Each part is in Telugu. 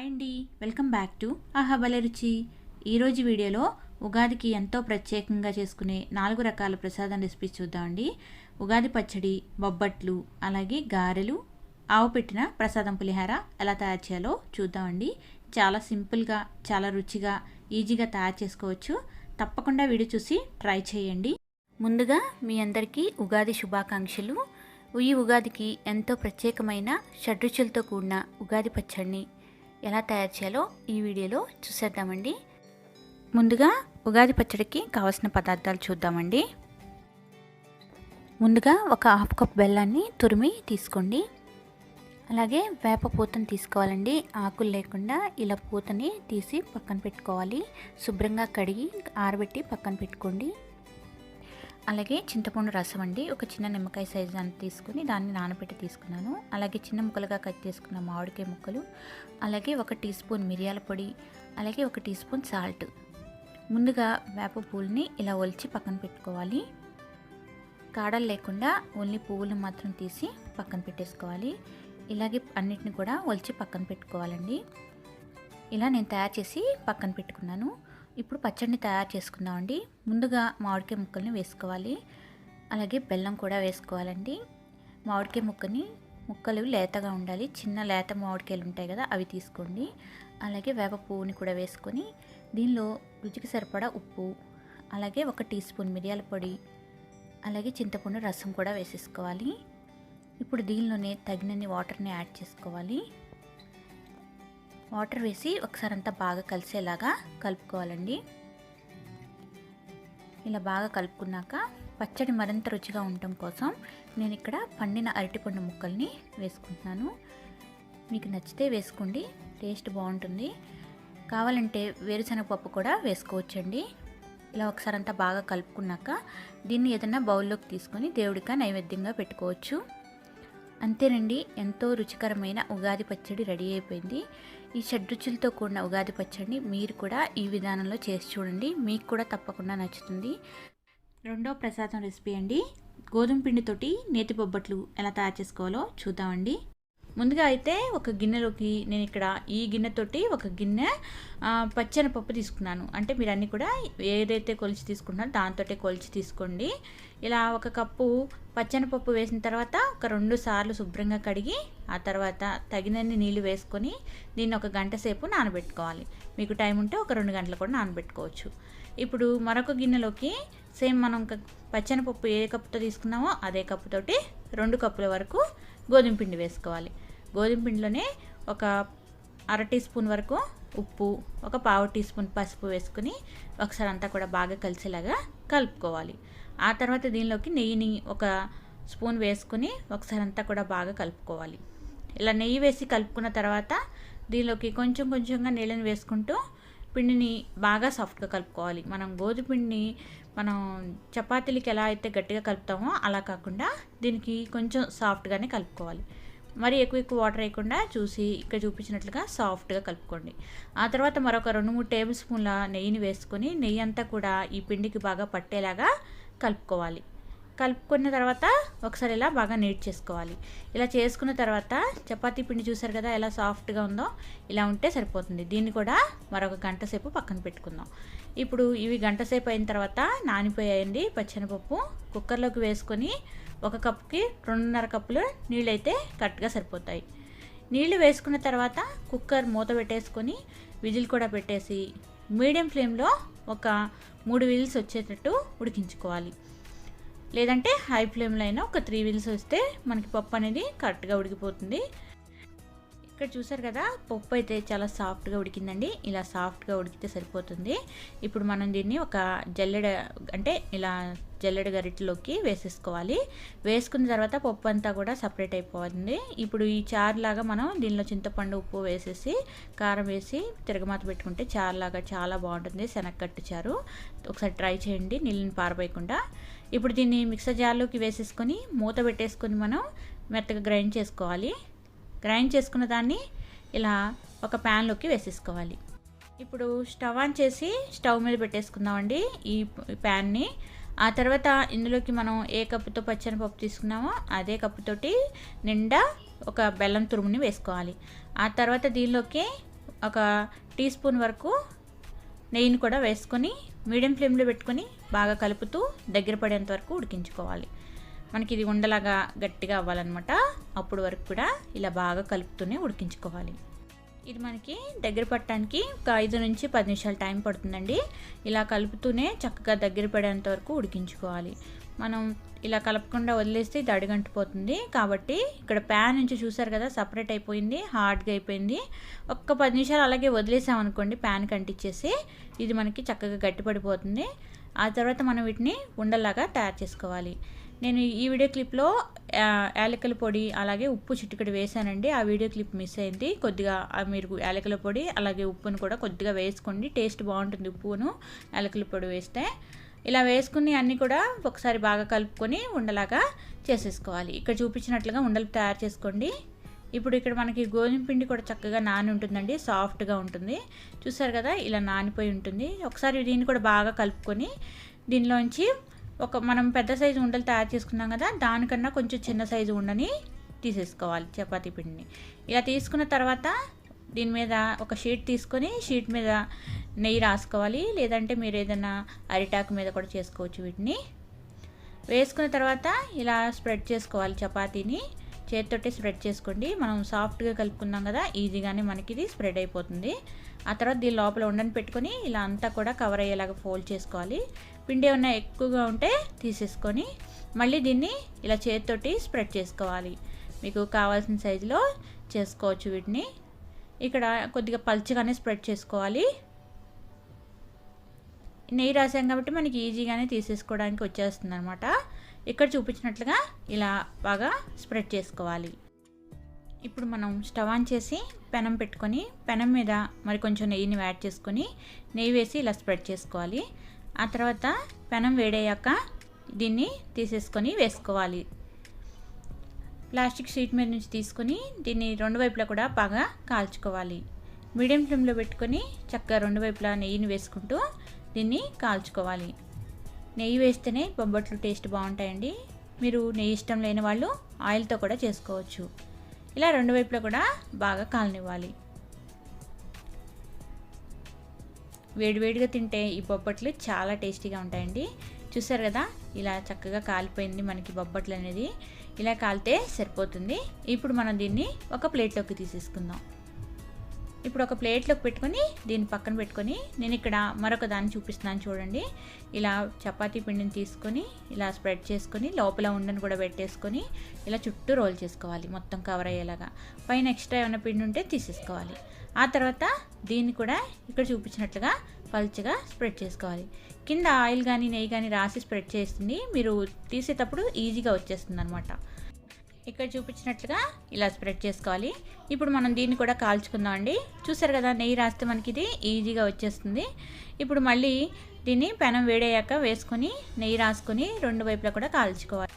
హాయ్ అండి. వెల్కమ్ బ్యాక్ టు ఆహా రుచి. ఈరోజు వీడియోలో ఉగాదికి ఎంతో ప్రత్యేకంగా చేసుకునే నాలుగు రకాల ప్రసాదం రెసిపీస్ చూద్దామండి ఉగాది పచ్చడి బొబ్బట్లు అలాగే గారెలు ఆవు పెట్టిన ప్రసాదం పులిహార ఎలా తయారు చేయాలో చూద్దామండి చాలా సింపుల్గా చాలా రుచిగా ఈజీగా తయారు చేసుకోవచ్చు. తప్పకుండా వీడియో చూసి ట్రై చేయండి. ముందుగా మీ అందరికీ ఉగాది శుభాకాంక్షలు. ఈ ఉగాదికి ఎంతో ప్రత్యేకమైన షడ్రుచులతో కూడిన ఉగాది పచ్చడిని ఎలా తయారు చేయాలో ఈ వీడియోలో చూసేద్దామండి. ముందుగా ఉగాది పచ్చడికి కావాల్సిన పదార్థాలు చూద్దామండి. ముందుగా ఒక హాఫ్ కప్ బెల్లాన్ని తురిమి తీసుకోండి. అలాగే వేప పూతను తీసుకోవాలండి. ఆకులు లేకుండా ఇలా పూతని తీసి పక్కన పెట్టుకోవాలి. శుభ్రంగా కడిగి ఆరబెట్టి పక్కన పెట్టుకోండి. అలాగే చింతపండు రసం అండి. ఒక చిన్న నిమ్మకాయ సైజు అంత తీసుకుని దాన్ని నానబెట్టి తీసుకున్నాను. అలాగే చిన్న ముక్కలుగా కట్ చేసుకున్న మామిడికాయ ముక్కలు అలాగే ఒక టీ స్పూన్ మిరియాల పొడి అలాగే ఒక టీ స్పూన్ సాల్ట్. ముందుగా వేప పూలని ఇలా ఒలిచి పక్కన పెట్టుకోవాలి. కాడలు లేకుండా ఓన్లీ పువ్వులు మాత్రం తీసి పక్కన పెట్టేసుకోవాలి. ఇలాగే అన్నిటిని కూడా ఒలిచి పక్కన పెట్టుకోవాలండి. ఇలా నేను తయారు చేసి పక్కన పెట్టుకున్నాను. ఇప్పుడు పచ్చడిని తయారు చేసుకుందామండి. ముందుగా మామిడికాయ ముక్కల్ని వేసుకోవాలి. అలాగే బెల్లం కూడా వేసుకోవాలండి. మామిడికాయ ముక్కని ముక్కలు లేతగా ఉండాలి. చిన్న లేత మామిడికాయలు ఉంటాయి కదా అవి తీసుకోండి. అలాగే వేప పువ్వుని కూడా వేసుకొని దీనిలో రుచికి సరిపడా ఉప్పు అలాగే ఒక టీ స్పూన్ మిరియాల పొడి అలాగే చింతపండు రసం కూడా వేసేసుకోవాలి. ఇప్పుడు దీనిలోనే తగినన్ని వాటర్ని యాడ్ చేసుకోవాలి. వాటర్ వేసి ఒకసారి అంతా బాగా కలిసేలాగా కలుపుకోవాలండి. ఇలా బాగా కలుపుకున్నాక పచ్చడి మరింత రుచిగా ఉండటం కోసం నేను ఇక్కడ పండిన అరటిపండు ముక్కల్ని వేసుకుంటున్నాను. మీకు నచ్చితే వేసుకోండి టేస్ట్ బాగుంటుంది. కావాలంటే వేరుశనగ పప్పు కూడా వేసుకోవచ్చండి. ఇలా ఒకసారి అంతా బాగా కలుపుకున్నాక దీన్ని ఏదైనా బౌల్లోకి తీసుకొని దేవుడిగా నైవేద్యంగా పెట్టుకోవచ్చు. అంతేనండి ఎంతో రుచికరమైన ఉగాది పచ్చడి రెడీ అయిపోయింది. ఈ షడ్రుచులతో కూడిన ఉగాది పచ్చడిని మీరు కూడా ఈ విధానంలో చేసి చూడండి. మీకు కూడా తప్పకుండా నచ్చుతుంది. రెండో ప్రసాదం రెసిపీ అండి. గోధుమ పిండితోటి నేతి బొబ్బట్లు ఎలా తయారు చేసుకోవాలో చూద్దామండి. ముందుగా అయితే ఒక గిన్నెలోకి నేను ఇక్కడ ఈ గిన్నెతోటి ఒక గిన్నె పచ్చని పప్పు తీసుకున్నాను. అంటే మీరు అన్నీ కూడా ఏదైతే కొలిచి తీసుకుంటున్నారో దాంతో కొలిచి తీసుకోండి. ఇలా ఒక కప్పు పచ్చని పప్పు వేసిన తర్వాత ఒక రెండు సార్లు శుభ్రంగా కడిగి ఆ తర్వాత తగినన్ని నీళ్ళు వేసుకొని దీన్ని ఒక గంట సేపు నానబెట్టుకోవాలి. మీకు టైం ఉంటే ఒక రెండు గంటలు కూడా నానబెట్టుకోవచ్చు. ఇప్పుడు మరొక గిన్నెలోకి సేమ్ మనం పచ్చని పప్పు ఏ కప్పుతో తీసుకున్నామో అదే కప్పుతోటి రెండు కప్పుల వరకు గోధుమ పిండి వేసుకోవాలి. గోధుమ పిండిలోనే ఒక అర టీ స్పూన్ వరకు ఉప్పు ఒక పావు టీ స్పూన్ పసుపు వేసుకుని ఒకసారి అంతా కూడా బాగా కలిసేలాగా కలుపుకోవాలి. ఆ తర్వాత దీనిలోకి నెయ్యిని ఒక స్పూన్ వేసుకుని ఒకసారి అంతా కూడా బాగా కలుపుకోవాలి. ఇలా నెయ్యి వేసి కలుపుకున్న తర్వాత దీనిలోకి కొంచెం కొంచెంగా నీళ్ళని వేసుకుంటూ పిండిని బాగా సాఫ్ట్గా కలుపుకోవాలి. మనం గోధుమ పిండిని మనం చపాతీలకి ఎలా అయితే గట్టిగా కలుపుతామో అలా కాకుండా దీనికి కొంచెం సాఫ్ట్గానే కలుపుకోవాలి. మరి ఎక్కువ ఎక్కువ వాటర్ వేయకుండా చూసి ఇక్కడ చూపించినట్లుగా సాఫ్ట్గా కలుపుకోండి. ఆ తర్వాత మరొక రెండు మూడు టేబుల్ స్పూన్ల నెయ్యిని వేసుకొని నెయ్యి అంతా కూడా ఈ పిండికి బాగా పట్టేలాగా కలుపుకోవాలి. కలుపుకున్న తర్వాత ఒకసారి ఇలా బాగా నీట్ చేసుకోవాలి. ఇలా చేసుకున్న తర్వాత చపాతీ పిండి చూసారు కదా ఎలా సాఫ్ట్గా ఉందో ఇలా ఉంటే సరిపోతుంది. దీన్ని కూడా మరొక గంట సేపు పక్కన పెట్టుకుందాం. ఇప్పుడు ఇవి గంట సేపు అయిన తర్వాత నానిపోయాయండి పచ్చనిపప్పు. కుక్కర్లోకి వేసుకొని ఒక కప్పుకి రెండున్నర కప్పులు నీళ్ళు అయితే కరెక్ట్గా సరిపోతాయి. నీళ్ళు వేసుకున్న తర్వాత కుక్కర్ మూత పెట్టేసుకొని విజిల్ కూడా పెట్టేసి మీడియం ఫ్లేమ్లో ఒక మూడు విజిల్స్ వచ్చేటట్టు ఉడికించుకోవాలి. లేదంటే హై ఫ్లేమ్లో అయినా ఒక త్రీ విల్స్ వస్తే మనకి పప్పు అనేది కరెక్ట్గా ఉడికిపోతుంది. ఇక్కడ చూసారు కదా పప్పు అయితే చాలా సాఫ్ట్గా ఉడికిందండి. ఇలా సాఫ్ట్గా ఉడికితే సరిపోతుంది. ఇప్పుడు మనం దీన్ని ఒక జల్లెడ అంటే ఇలా జల్లెడ గరిటలోకి వేసేసుకోవాలి. వేసుకున్న తర్వాత పప్పు అంతా కూడా సపరేట్ అయిపోతుంది. ఇప్పుడు ఈ చారులాగా మనం దీనిలో చింతపండు ఉప్పు వేసేసి కారం వేసి తిరగమాత పెట్టుకుంటే చారులాగా చాలా బాగుంటుంది. శనగ చారు. ఒకసారి ట్రై చేయండి నీళ్ళని పారబోయకుండా. ఇప్పుడు దీన్ని మిక్సర్ జార్లోకి వేసేసుకొని మూత పెట్టేసుకొని మనం మెత్తగా గ్రైండ్ చేసుకోవాలి. గ్రైండ్ చేసుకున్న దాన్ని ఇలా ఒక ప్యాన్లోకి వేసేసుకోవాలి. ఇప్పుడు స్టవ్ ఆన్ చేసి స్టవ్ మీద పెట్టేసుకుందామండి ఈ ప్యాన్ని. ఆ తర్వాత ఇందులోకి మనం ఏ కప్పుతో పచ్చని పప్పు తీసుకున్నామో అదే కప్పుతోటి నిండా ఒక బెల్లం తురుముని వేసుకోవాలి. ఆ తర్వాత దీనిలోకి ఒక టీ స్పూన్ వరకు నెయ్యిని కూడా వేసుకొని మీడియం ఫ్లేమ్లో పెట్టుకొని బాగా కలుపుతూ దగ్గర పడేంత వరకు ఉడికించుకోవాలి. మనకి ఇది ఉండలాగా గట్టిగా అవ్వాలన్నమాట. అప్పుడు వరకు కూడా ఇలా బాగా కలుపుతూనే ఉడికించుకోవాలి. ఇది మనకి దగ్గర పట్టడానికి ఒక ఐదు నుంచి పది నిమిషాలు టైం పడుతుందండి. ఇలా కలుపుతూనే చక్కగా దగ్గర పడేంత వరకు ఉడికించుకోవాలి. మనం ఇలా కలపకుండా వదిలేస్తే ఇది అడుగంటిపోతుంది. కాబట్టి ఇక్కడ ప్యాన్ నుంచి చూసారు కదా సపరేట్ అయిపోయింది హార్డ్గా అయిపోయింది. ఒక్క పది నిమిషాలు అలాగే వదిలేసామనుకోండి ప్యాన్ కంటిచ్చేసి ఇది మనకి చక్కగా గట్టిపడిపోతుంది. ఆ తర్వాత మనం వీటిని ఉండలాగా తయారు చేసుకోవాలి. నేను ఈ వీడియో క్లిప్లో యాలకల పొడి అలాగే ఉప్పు చిటికడి వేసానండి. ఆ వీడియో క్లిప్ మిస్ అయింది. కొద్దిగా మీరు యాలకల పొడి అలాగే ఉప్పును కూడా కొద్దిగా వేసుకోండి. టేస్ట్ బాగుంటుంది ఉప్పును యాలకల పొడి వేస్తే. ఇలా వేసుకుని అన్నీ కూడా ఒకసారి బాగా కలుపుకొని ఉండలాగా చేసేసుకోవాలి. ఇక్కడ చూపించినట్లుగా ఉండలు తయారు చేసుకోండి. ఇప్పుడు ఇక్కడ మనకి గోధుమ పిండి కూడా చక్కగా నాని ఉంటుందండి సాఫ్ట్గా ఉంటుంది. చూసారు కదా ఇలా నానిపోయి ఉంటుంది. ఒకసారి దీన్ని కూడా బాగా కలుపుకొని దీనిలోంచి ఒక మనం పెద్ద సైజు ఉండలు తయారు చేసుకున్నాం కదా దానికన్నా కొంచెం చిన్న సైజు ఉండని తీసేసుకోవాలి చపాతీ పిండిని. ఇలా తీసుకున్న తర్వాత దీని మీద ఒక షీట్ తీసుకొని షీట్ మీద నెయ్యి రాసుకోవాలి. లేదంటే మీరు ఏదైనా అరిటాకు మీద కూడా చేసుకోవచ్చు వీటిని. వేసుకున్న తర్వాత ఇలా స్ప్రెడ్ చేసుకోవాలి చపాతీని. చేతితోటి స్ప్రెడ్ చేసుకోండి. మనం సాఫ్ట్గా కలుపుకున్నాం కదా ఈజీగానే మనకి ఇది స్ప్రెడ్ అయిపోతుంది. ఆ తర్వాత దీని లోపల ఉండని పెట్టుకొని ఇలా అంతా కూడా కవర్ అయ్యేలాగా ఫోల్డ్ చేసుకోవాలి. పిండి ఏమన్నా ఎక్కువగా ఉంటే తీసేసుకొని మళ్ళీ దీన్ని ఇలా చేతితోటి స్ప్రెడ్ చేసుకోవాలి. మీకు కావాల్సిన సైజులో చేసుకోవచ్చు వీటిని. ఇక్కడ కొద్దిగా పల్చగానే స్ప్రెడ్ చేసుకోవాలి. నెయ్యి రాసాం కాబట్టి మనకి ఈజీగానే తీసేసుకోవడానికి వచ్చేస్తుంది అనమాట ఇక్కడ చూపించినట్లుగా ఇలా బాగా స్ప్రెడ్ చేసుకోవాలి. ఇప్పుడు మనం స్టవ్ ఆన్ చేసి పెనం పెట్టుకొని పెనం మీద మరి కొంచెం నెయ్యిని యాడ్ చేసుకొని నెయ్యి వేసి ఇలా స్ప్రెడ్ చేసుకోవాలి. ఆ తర్వాత పెనం వేడయ్యాక దీన్ని తీసేసుకొని వేసుకోవాలి. ప్లాస్టిక్ షీట్ మీద నుంచి తీసుకొని దీన్ని రెండు వైపులా కూడా బాగా కాల్చుకోవాలి. మీడియం ఫ్లేమ్లో పెట్టుకొని చక్కగా రెండు వైపులా నెయ్యిని వేసుకుంటూ దీన్ని కాల్చుకోవాలి. నెయ్యి వేస్తేనే బొబ్బట్లు టేస్ట్ బాగుంటాయండి. మీరు నెయ్యి ఇష్టం లేని వాళ్ళు ఆయిల్తో కూడా చేసుకోవచ్చు. ఇలా రెండు వైపులా కూడా బాగా కాలనివ్వాలి. వేడివేడిగా తింటే ఈ బొబ్బట్లు చాలా టేస్టీగా ఉంటాయండి. చూసారు కదా ఇలా చక్కగా కాలిపోయింది మనకి బొబ్బట్లు అనేది ఇలా కాలితే సరిపోతుంది. ఇప్పుడు మనం దీన్ని ఒక ప్లేట్లోకి తీసేసుకుందాం. ఇప్పుడు ఒక ప్లేట్లోకి పెట్టుకొని దీన్ని పక్కన పెట్టుకొని నేను ఇక్కడ మరొక దాన్ని చూపిస్తున్నాను చూడండి. ఇలా చపాతీ పిండిని తీసుకొని ఇలా స్ప్రెడ్ చేసుకొని లోపల ఉండని కూడా పెట్టేసుకొని ఇలా చుట్టూ రోల్ చేసుకోవాలి మొత్తం కవర్ అయ్యేలాగా. పైన ఎక్స్ట్రా ఏమైనా పిండి ఉంటే తీసేసుకోవాలి. ఆ తర్వాత దీన్ని కూడా ఇక్కడ చూపించినట్లుగా పల్చగా స్ప్రెడ్ చేసుకోవాలి. కింద ఆయిల్ కానీ నెయ్యి కానీ రాసి స్ప్రెడ్ చేస్తుంది. మీరు తీసేటప్పుడు ఈజీగా వచ్చేస్తుంది అనమాట ఇక్కడ చూపించినట్లుగా ఇలా స్ప్రెడ్ చేసుకోవాలి. ఇప్పుడు మనం దీన్ని కూడా కాల్చుకుందాం అండి. చూసారు కదా నెయ్యి రాస్తే మనకి ఇది ఈజీగా వచ్చేస్తుంది. ఇప్పుడు మళ్ళీ దీన్ని పెనం వేడయ్యాక వేసుకొని నెయ్యి రాసుకొని రెండు వైపులా కూడా కాల్చుకోవాలి.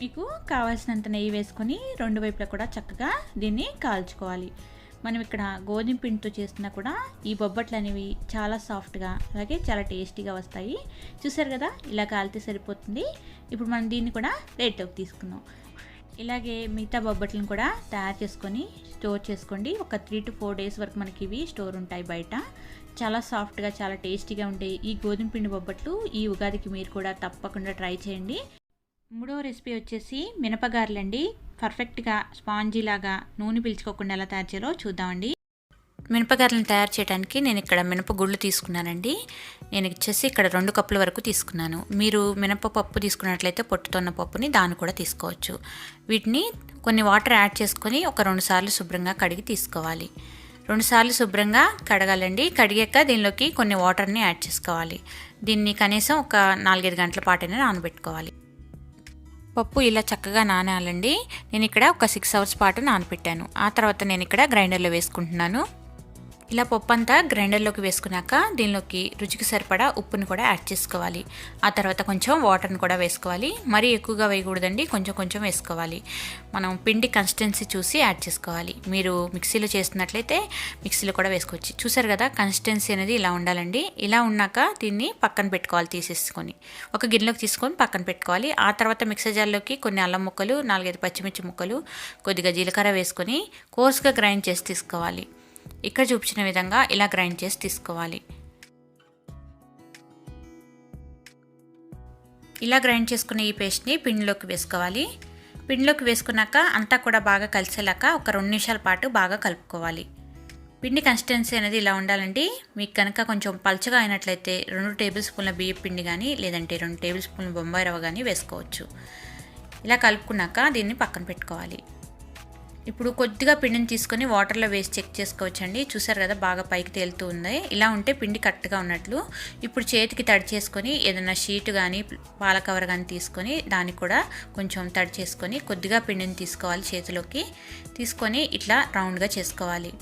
మీకు కావాల్సినంత నెయ్యి వేసుకొని రెండు వైపులా కూడా చక్కగా దీన్ని కాల్చుకోవాలి. మనం ఇక్కడ గోధుమ పిండితో చేస్తున్నా కూడా ఈ బొబ్బట్లు అనేవి చాలా సాఫ్ట్గా అలాగే చాలా టేస్టీగా వస్తాయి. చూసారు కదా ఇలా కాలితే సరిపోతుంది. ఇప్పుడు మనం దీన్ని కూడా రేట్లోకి తీసుకుందాం. ఇలాగే మిగతా బొబ్బట్లను కూడా తయారు చేసుకొని స్టోర్ చేసుకోండి. ఒక త్రీ టు ఫోర్ డేస్ వరకు మనకి ఇవి స్టోర్ ఉంటాయి బయట. చాలా సాఫ్ట్గా చాలా టేస్టీగా ఉంటాయి ఈ గోధుమ పిండి బొబ్బట్లు ఈ ఉగాదికి మీరు కూడా తప్పకుండా ట్రై చేయండి. మూడో రెసిపీ వచ్చేసి మినపగారులండి. పర్ఫెక్ట్గా స్పాంజీ లాగా నూనె పీల్చుకోకుండా ఎలా తయారు చేయాలో చూద్దామండి. మినపగారలను తయారు చేయడానికి నేను ఇక్కడ మినపగుళ్ళు తీసుకున్నానండి. నేను వచ్చేసి ఇక్కడ రెండు కప్పుల వరకు తీసుకున్నాను. మీరు మినపపప్పు తీసుకున్నట్లయితే పొట్టుతున్న పప్పుని దాన్ని కూడా తీసుకోవచ్చు. వీటిని కొన్ని వాటర్ యాడ్ చేసుకొని ఒక రెండు సార్లు శుభ్రంగా కడిగి తీసుకోవాలి. రెండుసార్లు శుభ్రంగా కడగాలండి. కడిగాక దీనిలోకి కొన్ని వాటర్ని యాడ్ చేసుకోవాలి. దీన్ని కనీసం ఒక నాలుగైదు గంటల పాటైనా నానబెట్టుకోవాలి. పప్పు ఇలా చక్కగా నానాలండి. నేను ఇక్కడ ఒక సిక్స్ అవర్స్ పాటు నానపెట్టాను. ఆ తర్వాత నేను ఇక్కడ గ్రైండర్లో వేసుకుంటున్నాను. ఇలా పప్పు అంతా గ్రైండర్లోకి వేసుకున్నాక దీనిలోకి రుచికి సరిపడా ఉప్పుని కూడా యాడ్ చేసుకోవాలి. ఆ తర్వాత కొంచెం వాటర్ని కూడా వేసుకోవాలి. మరీ ఎక్కువగా వేయకూడదండి కొంచెం కొంచెం వేసుకోవాలి. మనం పిండి కన్సిస్టెన్సీ చూసి యాడ్ చేసుకోవాలి. మీరు మిక్సీలో చేస్తున్నట్లయితే మిక్సీలో కూడా వేసుకోవచ్చు. చూసారు కదా కన్సిస్టెన్సీ అనేది ఇలా ఉండాలండి. ఇలా ఉన్నాక దీన్ని పక్కన పెట్టుకోవాలి తీసేసుకొని. ఒక గిన్నెలోకి తీసుకొని పక్కన పెట్టుకోవాలి. ఆ తర్వాత మిక్సర్ జార్లోకి కొన్ని అల్లం ముక్కలు నాలుగైదు పచ్చిమిర్చి ముక్కలు కొద్దిగా జీలకర్ర వేసుకొని కోర్స్గా గ్రైండ్ చేసి తీసుకోవాలి. ఇక్కడ చూపించిన విధంగా ఇలా గ్రైండ్ చేసి తీసుకోవాలి. ఇలా గ్రైండ్ చేసుకున్న ఈ పేస్ట్ని పిండిలోకి వేసుకోవాలి. పిండిలోకి వేసుకున్నాక అంతా కూడా బాగా కలిసేలాక ఒక రెండు నిమిషాల పాటు బాగా కలుపుకోవాలి. పిండి కన్సిస్టెన్సీ అనేది ఇలా ఉండాలండి. మీకు కనుక కొంచెం పలుచగా అయినట్లయితే రెండు టేబుల్ స్పూన్ల బియ్యం పిండి కానీ లేదంటే రెండు టేబుల్ స్పూన్ల బొంబాయి రవ్వ కానీ వేసుకోవచ్చు. ఇలా కలుపుకున్నాక దీన్ని పక్కన పెట్టుకోవాలి. ఇప్పుడు కొద్దిగా పిండిని తీసుకొని వాటర్లో వేసి చెక్ చేసుకోవచ్చండి. చూసారు కదా బాగా పైకి తేలుతూ ఉంది. ఇలా ఉంటే పిండి కరెక్ట్గా ఉన్నట్లు. ఇప్పుడు చేతికి తడి చేసుకొని ఏదైనా షీట్ కానీ పాల కవర్ కానీ తీసుకొని దానికి కూడా కొంచెం తడి చేసుకొని కొద్దిగా పిండిని తీసుకోవాలి చేతిలోకి. తీసుకొని ఇట్లా రౌండ్గా చేసుకోవాలి.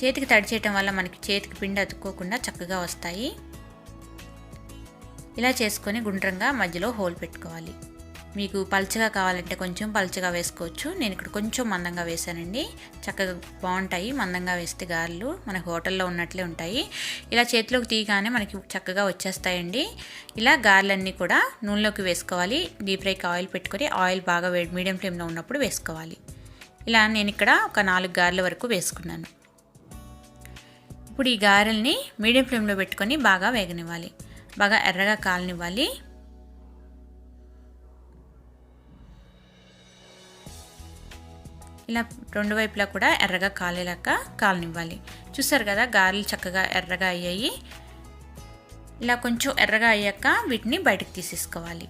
చేతికి తడి చేయటం వల్ల మనకి చేతికి పిండి అతుక్కోకుండా చక్కగా వస్తాయి. ఇలా చేసుకొని గుండ్రంగా మధ్యలో హోల్ పెట్టుకోవాలి. మీకు పల్చగా కావాలంటే కొంచెం పల్చగా వేసుకోవచ్చు. నేను ఇక్కడ కొంచెం మందంగా వేసానండి చక్కగా బాగుంటాయి. మందంగా వేస్తే గారెలు మన హోటల్లో ఉన్నట్లే ఉంటాయి. ఇలా చేతిలోకి తీయగానే మనకి చక్కగా వచ్చేస్తాయండి. ఇలా గారెలన్నీ కూడా నూనెలోకి వేసుకోవాలి. డీప్ ఫ్రైకి ఆయిల్ పెట్టుకొని ఆయిల్ బాగా వేడి మీడియం ఫ్లేమ్లో ఉన్నప్పుడు వేసుకోవాలి. ఇలా నేను ఇక్కడ ఒక నాలుగు గారెల వరకు వేసుకున్నాను. ఇప్పుడు ఈ గారెల్ని మీడియం ఫ్లేమ్లో పెట్టుకొని బాగా వేగనివ్వాలి. బాగా ఎర్రగా కాలనివ్వాలి. ఇలా రెండు వైపులా కూడా ఎర్రగా కాలేలాక కాలనివ్వాలి. చూసారు కదా గారెలు చక్కగా ఎర్రగా అయ్యాయి. ఇలా కొంచెం ఎర్రగా అయ్యాక వీటిని బయటకు తీసేసుకోవాలి.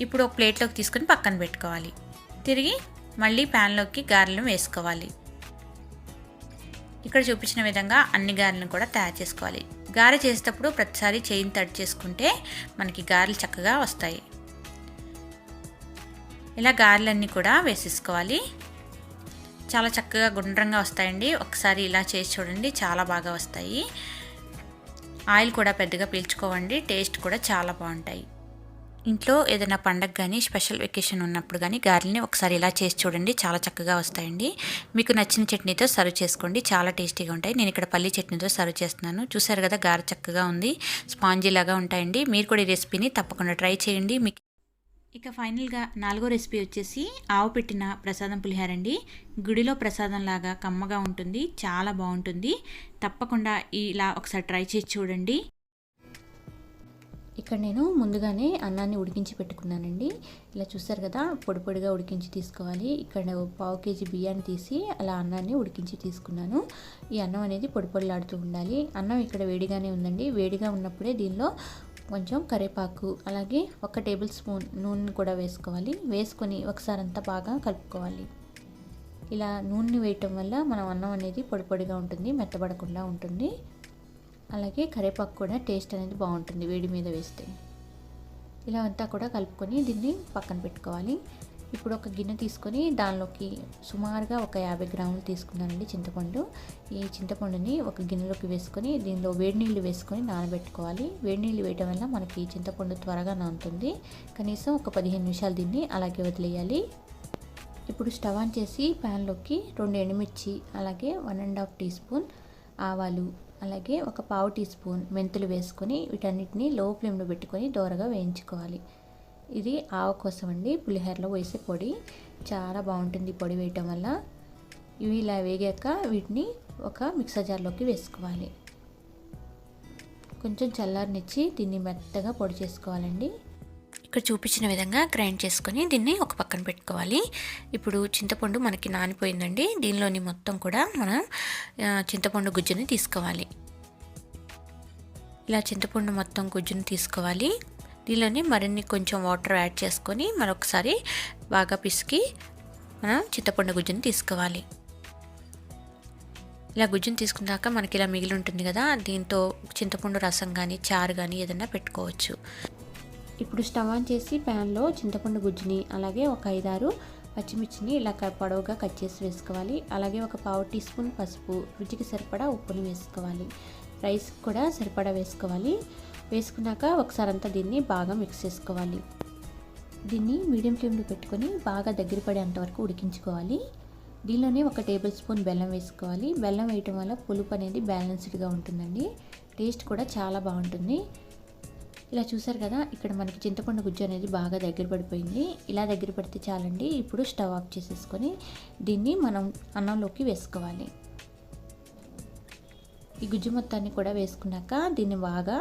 ఇప్పుడు ఒక ప్లేట్లోకి తీసుకొని పక్కన పెట్టుకోవాలి. తిరిగి మళ్ళీ ప్యాన్లోకి గారెలను వేసుకోవాలి. ఇక్కడ చూపించిన విధంగా అన్ని గారెలను కూడా తయారు చేసుకోవాలి. గారె చేసేటప్పుడు ప్రతిసారి చేయిని తడి చేసుకుంటే మనకి గారెలు చక్కగా వస్తాయి. ఇలా గారెలన్నీ కూడా వేసేసుకోవాలి. చాలా చక్కగా గుండ్రంగా వస్తాయండి. ఒకసారి ఇలా చేసి చూడండి చాలా బాగా వస్తాయి. ఆయిల్ కూడా పెద్దగా పీల్చుకోవండి టేస్ట్ కూడా చాలా బాగుంటాయి. ఇంట్లో ఏదైనా పండగ కానీ స్పెషల్ వెకేషన్ ఉన్నప్పుడు కానీ గారెల్ని ఒకసారి ఇలా చేసి చూడండి చాలా చక్కగా వస్తాయండి. మీకు నచ్చిన చట్నీతో సర్వ్ చేసుకోండి చాలా టేస్టీగా ఉంటాయి. నేను ఇక్కడ పల్లి చట్నీతో సర్వ్ చేస్తున్నాను. చూసారు కదా గారె చక్కగా ఉంది స్పాంజీ లాగా ఉంటాయండి. మీరు కూడా ఈ రెసిపీని తప్పకుండా ట్రై చేయండి. మీకు ఇక ఫైనల్గా నాలుగో రెసిపీ వచ్చేసి ఆవు పెట్టిన ప్రసాదం పులిహార అండి గుడిలో ప్రసాదం లాగా కమ్మగా ఉంటుంది చాలా బాగుంటుంది. తప్పకుండా ఇలా ఒకసారి ట్రై చేసి చూడండి. ఇక్కడ నేను ముందుగానే అన్నాన్ని ఉడికించి పెట్టుకున్నానండి. ఇలా చూస్తారు కదా పొడి పొడిగా ఉడికించి తీసుకోవాలి. ఇక్కడ పావు కేజీ బియ్యాన్ని తీసి అలా అన్నాన్ని ఉడికించి తీసుకున్నాను. ఈ అన్నం అనేది పొడి పొడిలాడుతూ ఉండాలి. అన్నం ఇక్కడ వేడిగానే ఉందండి. వేడిగా ఉన్నప్పుడే దీనిలో కొంచెం కరివేపాకు అలాగే ఒక టేబుల్ స్పూన్ నూనె కూడా వేసుకోవాలి. వేసుకొని ఒకసారి అంతా బాగా కలుపుకోవాలి. ఇలా నూనె వేయటం వల్ల మనం అన్నం అనేది పొడి పొడిగా ఉంటుంది మెత్తబడకుండా ఉంటుంది. అలాగే కరివేపాకు కూడా టేస్ట్ అనేది బాగుంటుంది వేడి మీద వేస్తే. ఇలా అంతా కూడా కలుపుకొని దీన్ని పక్కన పెట్టుకోవాలి. ఇప్పుడు ఒక గిన్నె తీసుకొని దానిలోకి సుమారుగా ఒక యాభై గ్రాములు తీసుకున్నానండి చింతపండు. ఈ చింతపండుని ఒక గిన్నెలోకి వేసుకొని దీనిలో వేడి నీళ్ళు వేసుకొని నానబెట్టుకోవాలి. వేడి నీళ్ళు వేయడం వల్ల మనకి చింతపండు త్వరగా నానుతుంది. కనీసం ఒక పదిహేను నిమిషాలు దీన్ని అలాగే వదిలేయాలి. ఇప్పుడు స్టవ్ ఆన్ చేసి ప్యాన్లోకి రెండు ఎండుమిర్చి అలాగే one and half teaspoon ఆవాలు అలాగే ఒక పావు టీ స్పూన్ మెంతులు వేసుకొని వీటన్నిటిని లో ఫ్లేమ్లో పెట్టుకొని దోరగా వేయించుకోవాలి. ఇది ఆవ కోసం అండి. పులిహోరలో వేసే పొడి చాలా బాగుంటుంది పొడి వేయటం వల్ల. ఇవి ఇలా వేగాక వీటిని ఒక మిక్సర్ జార్లోకి వేసుకోవాలి. కొంచెం చల్లారనిచ్చి దీన్ని మెత్తగా పొడి చేసుకోవాలండి. ఇక్కడ చూపించిన విధంగా గ్రైండ్ చేసుకొని దీన్ని ఒక పక్కన పెట్టుకోవాలి. ఇప్పుడు చింతపండు మనకి నానిపోయిందండి. దీనిలోని మొత్తం కూడా మనం చింతపండు గుజ్జుని తీసుకోవాలి. ఇలా చింతపండు మొత్తం గుజ్జుని తీసుకోవాలి. దీనిలోనే మరిన్ని కొంచెం వాటర్ యాడ్ చేసుకొని మరొకసారి బాగా పిసికి మనం చింతపండు గుజ్జుని తీసుకోవాలి. ఇలా గుజ్జుని తీసుకున్నాక మనకి ఇలా మిగిలి ఉంటుంది కదా దీంతో చింతపండు రసం కానీ చారు కానీ ఏదైనా పెట్టుకోవచ్చు. ఇప్పుడు స్టవ్ ఆన్ చేసి ప్యాన్లో చింతపండు గుజ్జుని అలాగే ఒక ఐదారు పచ్చిమిర్చిని ఇలా పొడవుగా కట్ చేసి వేసుకోవాలి. అలాగే ఒక పావు టీ స్పూన్ పసుపు రుచికి సరిపడా ఉప్పుని వేసుకోవాలి. రైస్ కూడా సరిపడా వేసుకోవాలి. వేసుకున్నాక ఒకసారి అంతా దీన్ని బాగా మిక్స్ చేసుకోవాలి. దీన్ని మీడియం ఫ్లేమ్లో పెట్టుకొని బాగా దగ్గర పడేంత వరకు ఉడికించుకోవాలి. దీనిలోనే ఒక టేబుల్ స్పూన్ బెల్లం వేసుకోవాలి. బెల్లం వేయటం వల్ల పులుపు అనేది బ్యాలెన్స్డ్గా ఉంటుందండి. టేస్ట్ కూడా చాలా బాగుంటుంది. ఇలా చూసారు కదా ఇక్కడ మనకి చింతపండు గుజ్జు అనేది బాగా దగ్గర పడిపోయింది. ఇలా దగ్గర పడితే చాలండి. ఇప్పుడు స్టవ్ ఆఫ్ చేసేసుకొని దీన్ని మనం అన్నంలోకి వేసుకోవాలి. ఈ గుజ్జు మొత్తాన్ని కూడా వేసుకున్నాక దీన్ని బాగా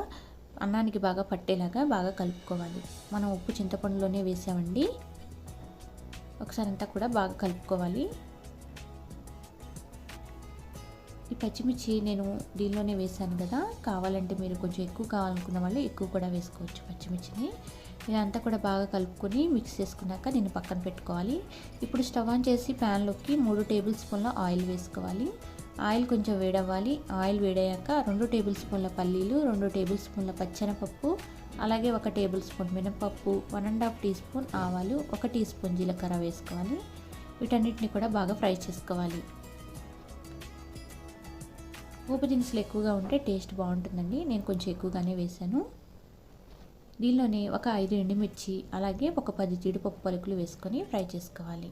అన్నానికి బాగా పట్టేలాగా బాగా కలుపుకోవాలి. మనం ఉప్పు చింతపండులోనే వేసామండి. ఒకసారి అంతా కూడా బాగా కలుపుకోవాలి. ఈ పచ్చిమిర్చి నేను దీనిలోనే వేసాను కదా. కావాలంటే మీరు కొంచెం ఎక్కువ కావాలనుకున్న వాళ్ళు ఎక్కువ కూడా వేసుకోవచ్చు పచ్చిమిర్చిని. ఇదంతా కూడా బాగా కలుపుకొని మిక్స్ చేసుకున్నాక దీన్ని పక్కన పెట్టుకోవాలి. ఇప్పుడు స్టవ్ ఆన్ చేసి ప్యాన్లోకి మూడు టేబుల్ స్పూన్ల ఆయిల్ వేసుకోవాలి. ఆయిల్ కొంచెం వేడవ్వాలి. ఆయిల్ వేడయ్యాక రెండు టేబుల్ స్పూన్ల పల్లీలు రెండు టేబుల్ స్పూన్ల పచ్చెనపప్పు అలాగే ఒక టేబుల్ స్పూన్ మినపప్పు one and half teaspoon ఆవాలు ఒక టీ స్పూన్ జీలకర్ర వేసుకోవాలి. వీటన్నిటిని కూడా బాగా ఫ్రై చేసుకోవాలి. పోపు దినుసులు ఎక్కువగా ఉంటే టేస్ట్ బాగుంటుందండి. నేను కొంచెం ఎక్కువగానే వేశాను. దీనిలోనే ఒక ఐదు ఎండుమిర్చి అలాగే ఒక పది జీడిపప్పు పలుకులు వేసుకొని ఫ్రై చేసుకోవాలి.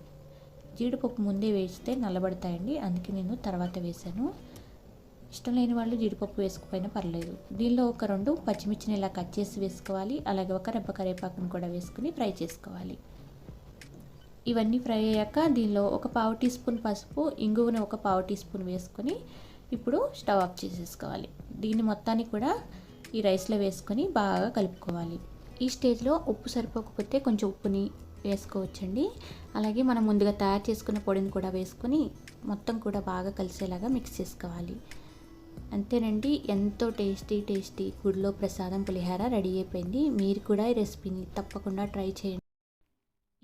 జీడిపప్పు ముందే వేస్తే నల్లబడతాయండి. అందుకే నేను తర్వాత వేశాను. ఇష్టం లేని వాళ్ళు జీడిపప్పు వేసుకుపోయినా పర్లేదు. దీనిలో ఒక రెండు పచ్చిమిర్చిని ఇలా కట్ చేసి వేసుకోవాలి. అలాగే ఒక రెబ్బ కరివేపాకును కూడా వేసుకుని ఫ్రై చేసుకోవాలి. ఇవన్నీ ఫ్రై అయ్యాక దీనిలో ఒక పావు టీ స్పూన్ పసుపు ఇంగువని ఒక పావు టీ స్పూన్ వేసుకొని ఇప్పుడు స్టవ్ ఆఫ్ చేసేసుకోవాలి. దీన్ని మొత్తాన్ని కూడా ఈ రైస్లో వేసుకొని బాగా కలుపుకోవాలి. ఈ స్టేజ్లో ఉప్పు సరిపోకపోతే కొంచెం ఉప్పుని వేసుకోవచ్చండి. అలాగే మనం ముందుగా తయారు చేసుకున్న పొడిని కూడా వేసుకొని మొత్తం కూడా బాగా కలిసేలాగా మిక్స్ చేసుకోవాలి. అంతేనండి. ఎంతో టేస్టీ టేస్టీ గుడిలో ప్రసాదం పులిహార రెడీ అయిపోయింది. మీరు కూడా ఈ రెసిపీని తప్పకుండా ట్రై చేయండి.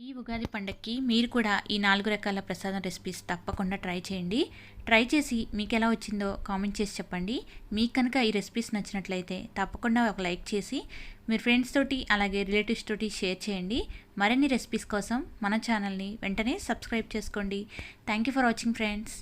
ఈ ఉగాది పండక్కి మీరు కూడా ఈ నాలుగు రకాల ప్రసాదం రెసిపీస్ తప్పకుండా ట్రై చేయండి. ట్రై చేసి మీకు ఎలా వచ్చిందో కామెంట్ చేసి చెప్పండి. మీకు కనుక ఈ రెసిపీస్ నచ్చినట్లయితే తప్పకుండా ఒక లైక్ చేసి మీరు ఫ్రెండ్స్ తోటి అలాగే రిలేటివ్స్ తోటి షేర్ చేయండి. మరిన్ని రెసిపీస్ కోసం మన ఛానల్ని వెంటనే సబ్స్క్రైబ్ చేసుకోండి. Thank you for watching friends.